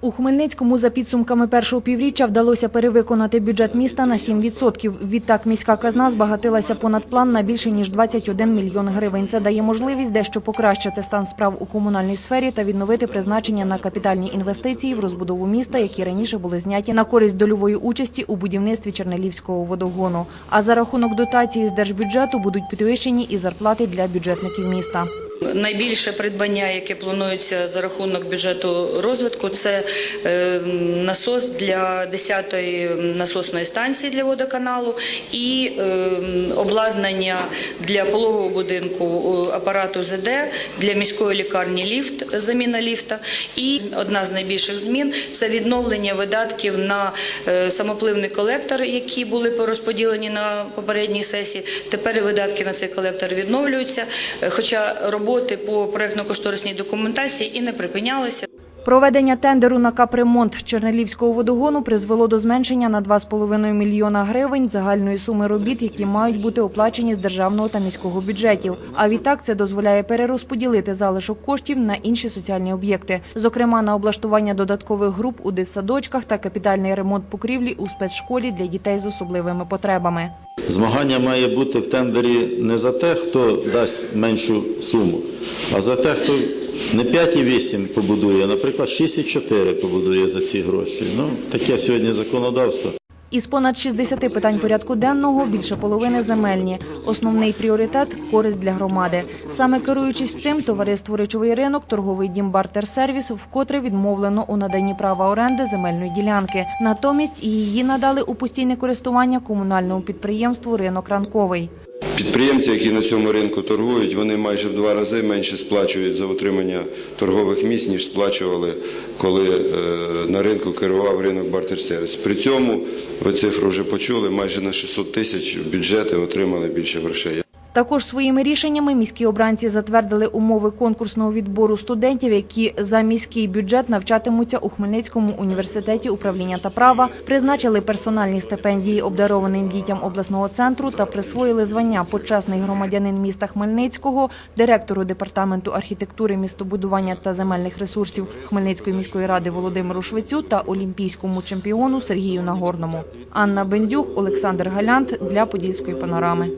У Хмельницькому за підсумками першого півріччя вдалося перевиконати бюджет міста на 7%. Відтак міська казна збагатилася понад план на більше ніж 21 мільйон гривень. Це дає можливість дещо покращити стан справ у комунальній сфері та відновити призначення на капітальні інвестиції в розбудову міста, які раніше були зняті на користь дольової участі у будівництві Чернелівського водогону. А за рахунок дотації з держбюджету будуть підвищені і зарплати для бюджетників міста. Найбільше придбання, яке планується за рахунок бюджету розвитку, це е, насос для 10-ї насосної станції для водоканалу і е, обладнання для пологового будинку апарату ЗД для міської лікарні ліфт, заміна ліфта. І одна з найбільших змін це відновлення видатків на е, самопливний колектор, які були порозподілені на попередній сесії. Тепер видатки на цей колектор відновлюються, хоча роботи по проєктно-кошторисній документації і не припинялися. Проведення тендеру на капремонт Чернелівського водогону призвело до зменшення на 2,5 мільйона гривень загальної суми робіт, які мають бути оплачені з державного та міського бюджетів. А відтак це дозволяє перерозподілити залишок коштів на інші соціальні об'єкти, зокрема на облаштування додаткових груп у дитсадочках та капітальний ремонт покрівлі у спецшколі для дітей з особливими потребами. Змагання має бути в тендері не за те, хто дасть меншу суму, а за те, хто не 5,8 побудує, а, наприклад, 6,4 побудує за ці гроші. Ну, таке сьогодні законодавство. Із понад 60 питань порядку денного більше половини земельні. Основний пріоритет – користь для громади. Саме керуючись цим, товариство «Речовий ринок», торговий дім «Бартер-сервіс» вкотре відмовлено у наданні права оренди земельної ділянки. Натомість її надали у постійне користування комунальному підприємству «Ринок ранковий». Підприємці, які на цьому ринку торгують, вони майже в два рази менше сплачують за утримання торгових місць, ніж сплачували, коли е, на ринку керував ринок бартерсервіс. При цьому, ви цифру вже почули, майже на 600 тисяч бюджети отримали більше грошей. Також своїми рішеннями міські обранці затвердили умови конкурсного відбору студентів, які за міський бюджет навчатимуться у Хмельницькому університеті управління та права, призначили персональні стипендії обдарованим дітям обласного центру та присвоїли звання почесний громадянин міста Хмельницького, директору департаменту архітектури, містобудування та земельних ресурсів Хмельницької міської ради Володимиру Швецю та олімпійському чемпіону Сергію Нагорному. Анна Бендюх, Олександр Галянт для Подільської панорами.